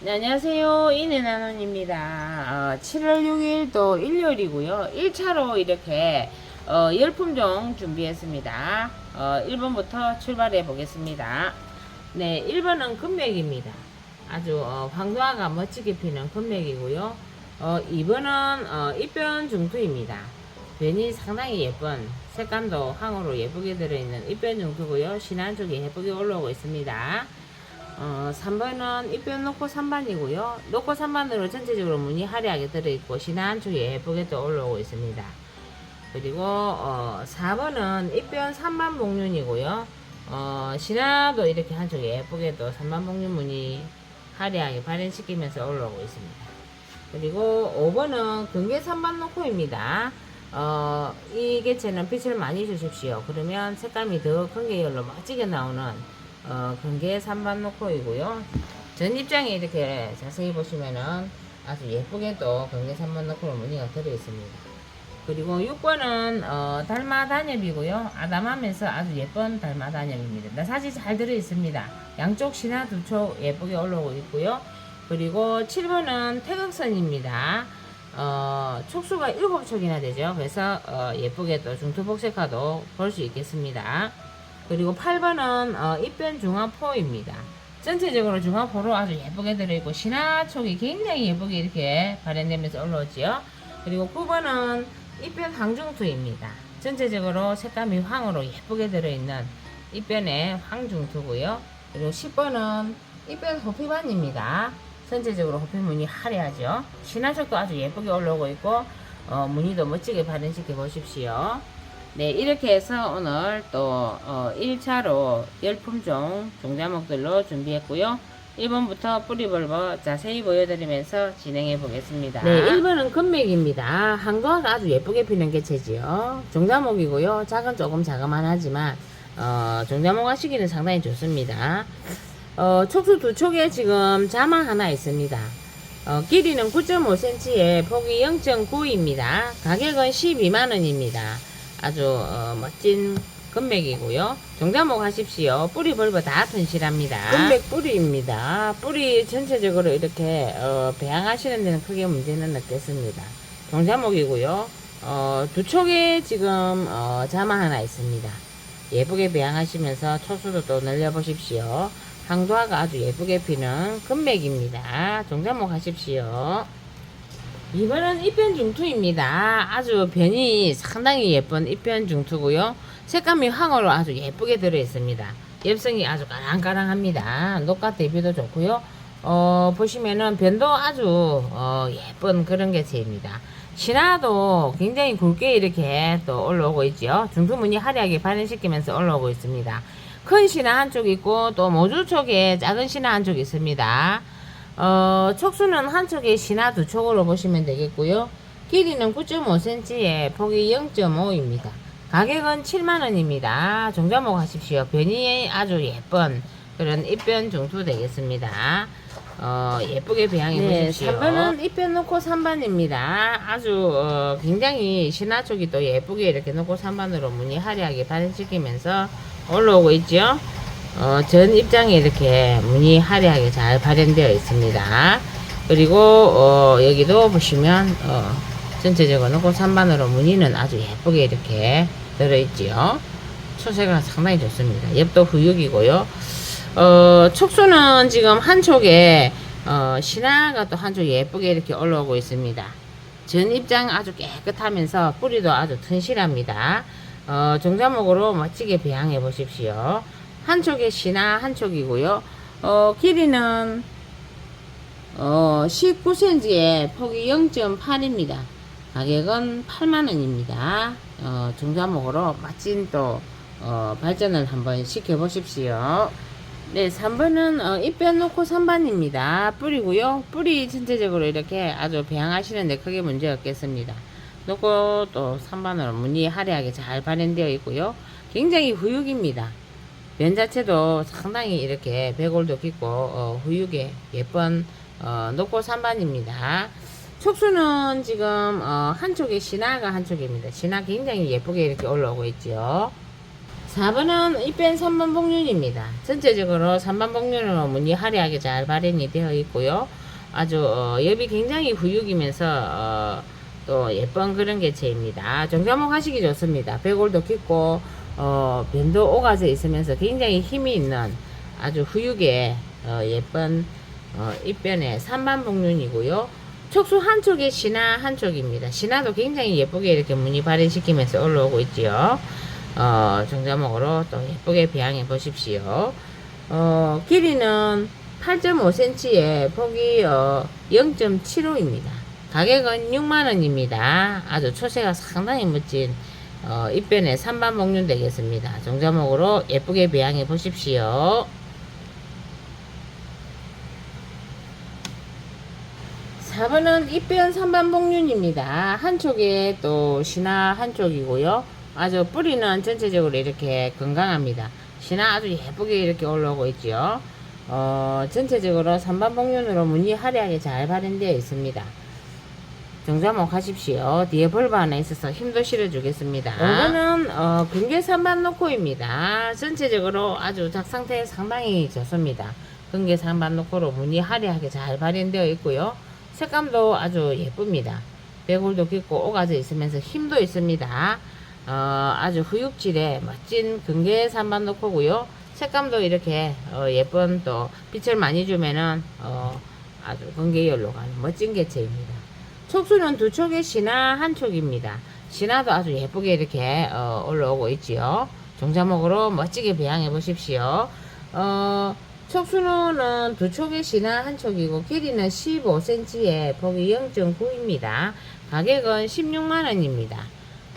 네, 안녕하세요. 이내나노입니다. 어, 7월 6일 또 일요일이고요. 1차로 이렇게 어, 열품종 준비했습니다. 어, 1번부터 출발해 보겠습니다. 네, 1번은 금맥입니다. 아주 어, 황도화가 멋지게 피는 금맥이고요. 어, 2번은 어, 입변 중투입니다. 변이 상당히 예쁜 색감도 황으로 예쁘게 들어있는 입변 중투고요. 신안 쪽에 예쁘게 올라오고 있습니다. 어, 3번은 입변 놓고 3반이고요. 놓고 3반으로 전체적으로 무늬 화려하게 들어있고 신한 쪽에 예쁘게 또 올라오고 있습니다. 그리고 어, 4번은 입변 3반 복륜이고요. 어, 신화도 이렇게 한쪽에 예쁘게 또 3반 복륜 무늬 화려하게 발현시키면서 올라오고 있습니다. 그리고 5번은 근계 3반 놓고입니다. 어, 이 개체는 빛을 많이 주십시오. 그러면 색감이 더 큰 계열로 멋지게 나오는 어, 근계 3반 놓고이고요. 전 입장에 이렇게 자세히 보시면은 아주 예쁘게 또 근계 3반 놓고로 무늬가 들어있습니다. 그리고 6번은 어, 달마 단엽이고요. 아담하면서 아주 예쁜 달마 단엽입니다. 나사지 잘 들어 있습니다. 양쪽 신화 두촉 예쁘게 올라오고 있고요. 그리고 7번은 태극선입니다. 어, 촉수가 7촉이나 되죠. 그래서 어, 예쁘게 또 중투복색화도 볼 수 있겠습니다. 그리고 8번은 어, 입변 중화포입니다. 전체적으로 중화포로 아주 예쁘게 들어있고 신화촉이 굉장히 예쁘게 이렇게 발현되면서 올라오지요. 그리고 9번은 입변 황중투입니다. 전체적으로 색감이 황으로 예쁘게 들어있는 입변의 황중투고요. 그리고 10번은 입변 호피반입니다. 전체적으로 호피무늬 화려하죠. 신화촉도 아주 예쁘게 올라오고 있고 어, 무늬도 멋지게 발현시켜 보십시오. 네, 이렇게 해서 오늘 또 어, 1차로 열품종 종자목들로 준비했고요. 1번부터 뿌리벌버 자세히 보여드리면서 진행해 보겠습니다. 네, 1번은 금맥입니다. 한과가 아주 예쁘게 피는 개체지요. 종자목이고요. 작은 조금 자그만하지만 어, 종자목 하시기는 상당히 좋습니다. 어, 촉수 두 촉에 지금 자마 하나 있습니다. 어, 길이는 9.5cm에 폭이 0.9입니다. 가격은 12만원입니다. 아주 어, 멋진 금맥이고요. 종자목 하십시오. 뿌리 벌버 다 튼실합니다. 금맥 뿌리입니다. 뿌리 전체적으로 이렇게 어, 배양하시는 데는 크게 문제는 없겠습니다. 종자목이고요. 어, 두 촉에 지금 어, 자마 하나 있습니다. 예쁘게 배양하시면서 초수도 또 늘려보십시오. 항도화가 아주 예쁘게 피는 금맥입니다. 종자목 하십시오. 이번은 입변 중투입니다. 아주 변이 상당히 예쁜 입변 중투고요. 색감이 황으로 아주 예쁘게 들어있습니다. 엽성이 아주 까랑까랑합니다. 녹화 대비도 좋고요. 어, 보시면은 변도 아주 어, 예쁜 그런 개체입니다. 신화도 굉장히 굵게 이렇게 또 올라오고 있죠. 중투무늬 화려하게 발현시키면서 올라오고 있습니다. 큰 신화 한쪽 있고 또 모주 쪽에 작은 신화 한쪽 있습니다. 어, 촉수는 한쪽에 신화 두 촉으로 보시면 되겠고요. 길이는 9.5cm에 폭이 0.5입니다. 가격은 7만원입니다. 종자목 하십시오. 변이 아주 예쁜 그런 입변 중투 되겠습니다. 어, 예쁘게 배양해 네, 보십시오. 3번은 입변 놓고 3반입니다. 아주 어, 굉장히 신화 쪽이 또 예쁘게 이렇게 놓고 3반으로 무늬 화려하게 발현시키면서 올라오고 있죠. 어, 전 입장에 이렇게 무늬 화려하게 잘 발현되어 있습니다. 그리고 어, 여기도 보시면 어, 전체적으로 놓고 3반으로 무늬는 아주 예쁘게 이렇게 들어있지요. 초색은 상당히 좋습니다. 엽도 후육이고요. 어, 촉수는 지금 한쪽에 어, 신화가 또 한쪽에 예쁘게 이렇게 올라오고 있습니다. 전 입장 아주 깨끗하면서 뿌리도 아주 튼실합니다. 어, 종자목으로 멋지게 배양해 보십시오. 한쪽에 신화 한쪽이고요. 어, 길이는 어, 19cm에 폭이 0.8입니다. 가격은 8만원입니다. 어, 종자목으로 멋진 또 어, 발전을 한번 시켜보십시오. 네, 3번은 어, 입변 놓고 3반입니다. 뿌리고요. 뿌리 전체적으로 이렇게 아주 배양하시는데 크게 문제 없겠습니다. 놓고 또 3반으로 무늬 화려하게 잘 발현되어 있고요. 굉장히 후육입니다. 면 자체도 상당히 이렇게 배골도 깊고 어, 후육에 예쁜 어, 놓고 3반입니다. 촉수는 지금 어, 한쪽에 신화가 한쪽입니다. 신화 굉장히 예쁘게 이렇게 올라오고 있죠. 4번은 이뺀 3번 복륜입니다. 전체적으로 3번 복륜으로 무늬 화려하게 잘 발현이 되어 있고요. 아주 어, 엽이 굉장히 후육이면서 어, 또 예쁜 그런 개체입니다. 정자목 하시기 좋습니다. 배골도 깊고 어, 변도 오가져 있으면서 굉장히 힘이 있는 아주 후육의 어, 예쁜 어, 입변의 3번 복륜이고요. 촉수 한쪽에 신화 한쪽입니다. 신화도 굉장히 예쁘게 이렇게 무늬 발현시키면서 올라오고 있지요. 어, 정자목으로 또 예쁘게 배양해 보십시오. 어, 길이는 8.5cm에 폭이 어, 0.75입니다. 가격은 6만원입니다. 아주 초세가 상당히 멋진 어, 입변의 3반 목륜 되겠습니다. 정자목으로 예쁘게 배양해 보십시오. 4번은 입변 3반 복륜입니다. 한쪽에 또 신화 한쪽이고요. 아주 뿌리는 전체적으로 이렇게 건강합니다. 신화 아주 예쁘게 이렇게 올라오고 있죠. 어, 전체적으로 3반 복륜으로 무늬 화려하게 잘 발현되어 있습니다. 정자목 하십시오. 뒤에 하나 있어서 힘도 실어주겠습니다. 이거는 어, 근개 3반 노코입니다. 전체적으로 아주 작 상태 상당히 좋습니다. 근개 3반 노코로 무늬 화려하게 잘 발현되어 있고요. 색감도 아주 예쁩니다. 배골도 깊고 오가져 있으면서 힘도 있습니다. 어, 아주 후육질의 멋진 근개 3반 노코고요. 색감도 이렇게 어, 예쁜 또 빛을 많이 주면은 어, 아주 근개열로 가는 멋진 개체입니다. 촉수는 두 촉의 신화 한 촉입니다. 신화도 아주 예쁘게 이렇게 어, 올라오고 있지요. 종자목으로 멋지게 배양해 보십시오. 어, 촉수는 두 촉의 신화 한 촉이고 길이는 15cm에 폭이 0.9입니다. 가격은 16만원입니다.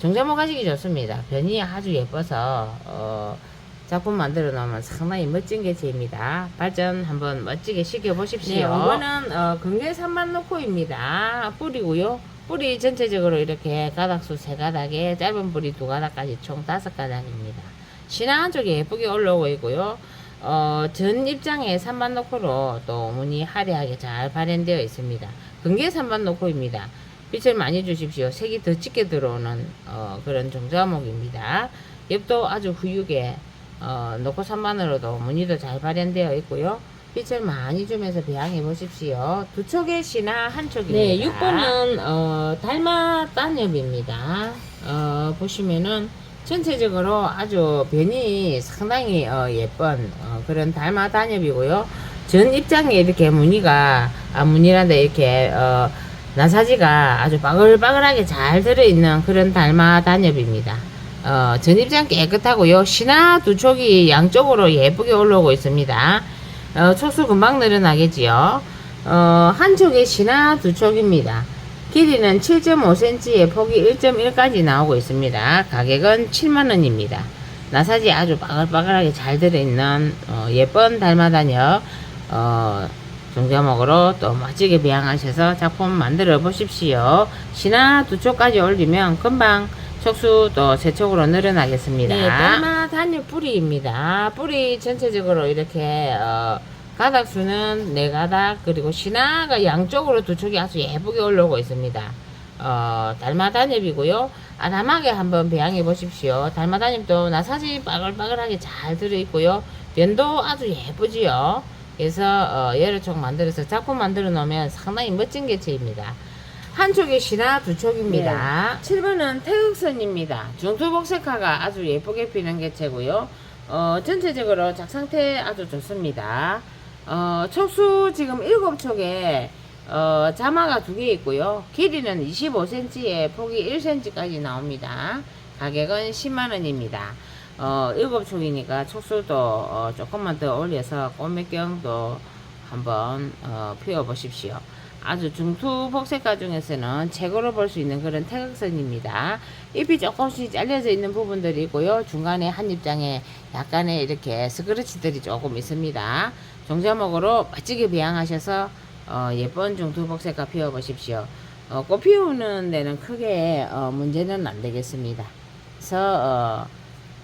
정자목 하시기 좋습니다. 변이 아주 예뻐서 어, 작품 만들어 놓으면 상당히 멋진 개체입니다. 발전 한번 멋지게 시켜 보십시오. 네, 이거는 어, 근개 3만 노코입니다. 뿌리고요. 뿌리 전체적으로 이렇게 가닥수 세 가닥에 짧은 뿌리 두 가닥까지 총 다섯 가닥입니다. 신화 한쪽에 예쁘게 올라오고 있고요. 어, 전 입장에 3반 노코로 또 무늬 화려하게 잘 발현되어 있습니다. 근개 3반 노코입니다. 빛을 많이 주십시오. 색이 더 짙게 들어오는 어, 그런 종자목입니다. 옆도 아주 후육에 어, 노코 3반으로도 무늬도 잘 발현되어 있고요. 빛을 많이 주면서 배양해 보십시오. 두 촉의 신화 한 촉입니다. 네, 6번은 어, 달마 단엽입니다. 어, 보시면은 전체적으로 아주 변이 상당히 어, 예쁜 어, 그런 달마 단엽이고요. 전 입장에 이렇게 무늬가 아 무늬란다 이렇게 어, 나사지가 아주 바글바글하게 잘 들어있는 그런 달마 단엽입니다. 어, 전 입장 깨끗하고요. 신화 두 촉이 양쪽으로 예쁘게 올라오고 있습니다. 어, 촉수 금방 늘어나겠지요. 어, 한 촉에 신화 두 촉입니다. 길이는 7.5cm에 폭이 1.1까지 나오고 있습니다. 가격은 7만원입니다. 나사지 아주 바글바글하게 잘 들어있는 어, 예쁜 달마다녀 어, 종자목으로 또 멋지게 배양하셔서 작품 만들어 보십시오. 신화 두 촉까지 올리면 금방 촉수 또세 촉으로 늘어나겠습니다. 네, 달마 단일 뿌리입니다. 뿌리 전체적으로 이렇게 어, 가닥 수는 네 가닥 그리고 신화가 양쪽으로 두 촉이 아주 예쁘게 올라오고 있습니다. 어, 달마 단엽이고요. 아담하게 한번 배양해 보십시오. 달마 단엽도 나사지 바글바글하게 잘 들어있고요. 변도 아주 예쁘지요. 그래서 어, 여러 촉 만들어서 작품 만들어 놓으면 상당히 멋진 개체입니다. 한 쪽이 신화 두 촉입니다. 7번은 태극선입니다. 중투복색화가 아주 예쁘게 피는 개체고요. 어, 전체적으로 작상태 아주 좋습니다. 어, 촉수 지금 7촉에 어, 자마가 두 개 있고요. 길이는 25cm에 폭이 1cm까지 나옵니다. 가격은 10만원입니다. 어, 7촉이니까 촉수도 어, 조금만 더 올려서 꽃몇경도 한번 어, 피워보십시오. 아주 중투 복색가 중에서는 최고로 볼 수 있는 그런 태극선입니다. 잎이 조금씩 잘려져 있는 부분들이 있고요. 중간에 한 입장에 약간의 이렇게 스크래치들이 조금 있습니다. 종자목으로 멋지게 배양하셔서 어, 예쁜 중투 복색가 피워보십시오. 어, 꽃 피우는 데는 크게 어, 문제는 안 되겠습니다. 그래서 어,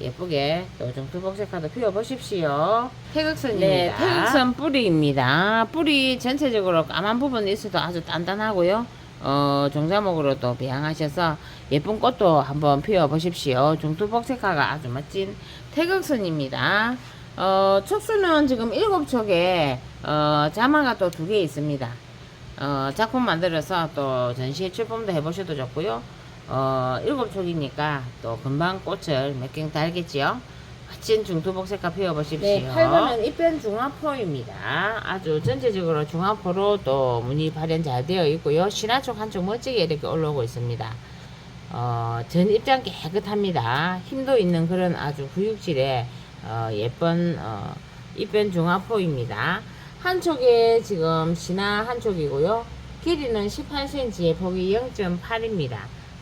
예쁘게 또 중투복색화도 피워보십시오. 태극선입니다. 네, 태극선 뿌리입니다. 뿌리 전체적으로 까만 부분이 있어도 아주 단단하고요. 어, 종자목으로 또 배양하셔서 예쁜 꽃도 한번 피워보십시오. 중투복색화가 아주 멋진 태극선입니다. 어, 촉수는 지금 일곱 촉에 어, 자마가 또 두 개 있습니다. 어, 작품 만들어서 또 전시회 출품도 해보셔도 좋고요. 어, 일곱 촉이니까 또 금방 꽃을 몇개 달겠지요. 멋진 중투복색화 피워보십시오. 네, 8번은 입변 중화포입니다. 아주 전체적으로 중화포로 또 무늬 발현 잘 되어 있고요. 신화촉 한쪽 멋지게 이렇게 올라오고 있습니다. 어, 전 입장 깨끗합니다. 힘도 있는 그런 아주 구육질의 어, 예쁜 어, 입변 중화포입니다. 한쪽에 지금 신화 한쪽이고요. 길이는 18cm에 폭이 0.8입니다.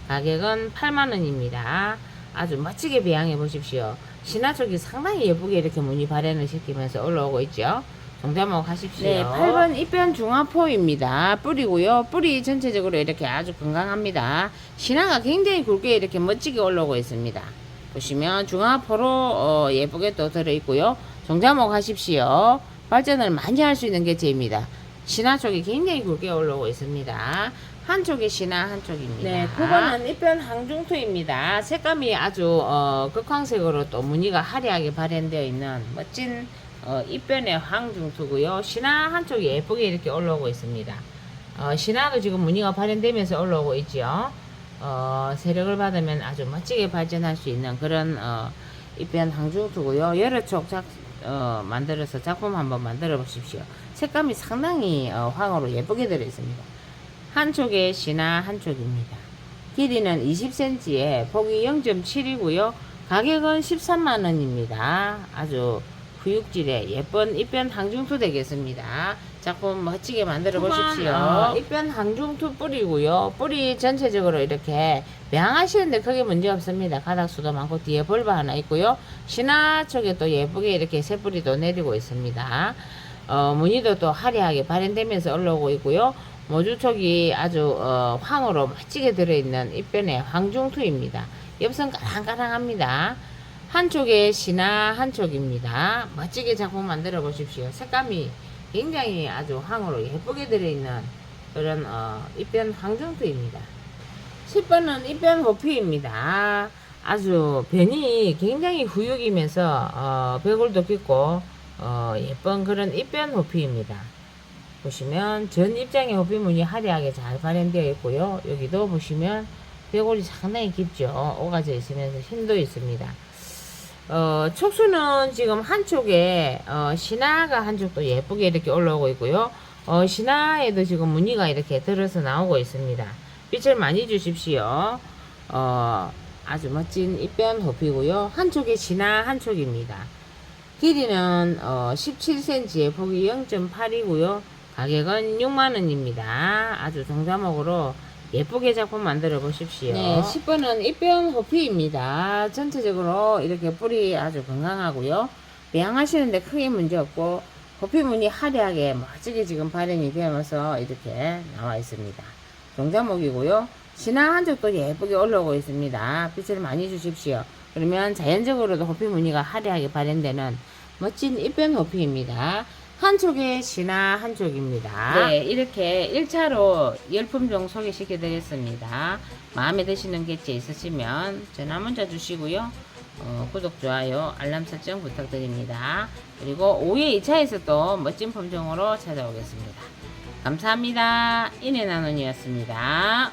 가격은 8만원입니다. 아주 멋지게 배양해 보십시오. 신화 쪽이 상당히 예쁘게 이렇게 무늬 발현을 시키면서 올라오고 있죠. 정자목 하십시오. 네, 8번 입변 중화포입니다. 뿌리고요. 뿌리 전체적으로 이렇게 아주 건강합니다. 신화가 굉장히 굵게 이렇게 멋지게 올라오고 있습니다. 보시면 중화포로 어, 예쁘게 또 들어있고요. 정자목 하십시오. 발전을 많이 할 수 있는 개체입니다. 신화 쪽이 굉장히 굵게 올라오고 있습니다. 한쪽이 신화 한쪽입니다. 네, 9번은 입변 항중투입니다. 색감이 아주 어, 극황색으로 또 무늬가 화려하게 발현되어 있는 멋진 어, 입변의 항중투고요. 신화 한쪽이 예쁘게 이렇게 올라오고 있습니다. 어, 신화도 지금 무늬가 발현되면서 올라오고 있죠. 어, 세력을 받으면 아주 멋지게 발전할 수 있는 그런 어, 입변 항중투고요. 여러 촉 작, 어, 만들어서 작품 한번 만들어 보십시오. 색감이 상당히 어, 황으로 예쁘게 들어 있습니다. 한쪽에 신화 한쪽입니다. 길이는 20cm에 폭이 0.7이고요. 가격은 13만원입니다. 아주 구육질의 예쁜 입변 항중투 되겠습니다. 작품 멋지게 만들어 보십시오. 어, 입변 항중투 뿌리고요. 뿌리 전체적으로 이렇게 매항하시는데 크게 문제 없습니다. 가닥수도 많고 뒤에 볼바 하나 있고요. 신화 쪽에 또 예쁘게 이렇게 새뿌리도 내리고 있습니다. 어, 무늬도 또 화려하게 발현되면서 올라오고 있고요. 모주촉이 아주 어, 황으로 멋지게 들어있는 입변의 황중투입니다. 엽선 까랑까랑합니다. 한쪽에 신화 한쪽입니다. 멋지게 작품 만들어 보십시오. 색감이 굉장히 아주 황으로 예쁘게 들어있는 그런 어, 입변 황중투입니다. 10번은 입변 호피입니다. 아주 변이 굉장히 후육이면서 어, 배골도 깊고 어, 예쁜 그런 입변 호피입니다. 보시면 전 입장의 호피무늬 화려하게 잘 발현되어 있고요. 여기도 보시면 뼈골이 상당히 깊죠. 오가져 있으면서 힘도 있습니다. 어, 촉수는 지금 한쪽에 어, 신화가 한쪽도 예쁘게 이렇게 올라오고 있고요. 어, 신화에도 지금 무늬가 이렇게 들어서 나오고 있습니다. 빛을 많이 주십시오. 어, 아주 멋진 입변 호피고요. 한쪽에 신화 한쪽입니다. 길이는 어, 17cm에 폭이 0.8이고요. 가격은 6만원입니다. 아주 정자목으로 예쁘게 작품 만들어 보십시오. 네, 10번은 입변 호피입니다. 전체적으로 이렇게 뿌리 아주 건강하고요. 배양하시는데 크게 문제 없고 호피 무늬 화려하게 멋지게 지금 발현이 되면서 이렇게 나와 있습니다. 종자목이고요. 신화 한쪽도 예쁘게 올라오고 있습니다. 빛을 많이 주십시오. 그러면 자연적으로도 호피 무늬가 화려하게 발현되는 멋진 입변 호피입니다. 한쪽에 신화 한쪽입니다. 네, 이렇게 1차로 열품종 소개시켜 드렸습니다. 마음에 드시는 개체 있으시면 전화 문자 주시고요. 어, 구독, 좋아요, 알람 설정 부탁드립니다. 그리고 5회 2차에서 또 멋진 품종으로 찾아오겠습니다. 감사합니다. 인해 나눈이었습니다.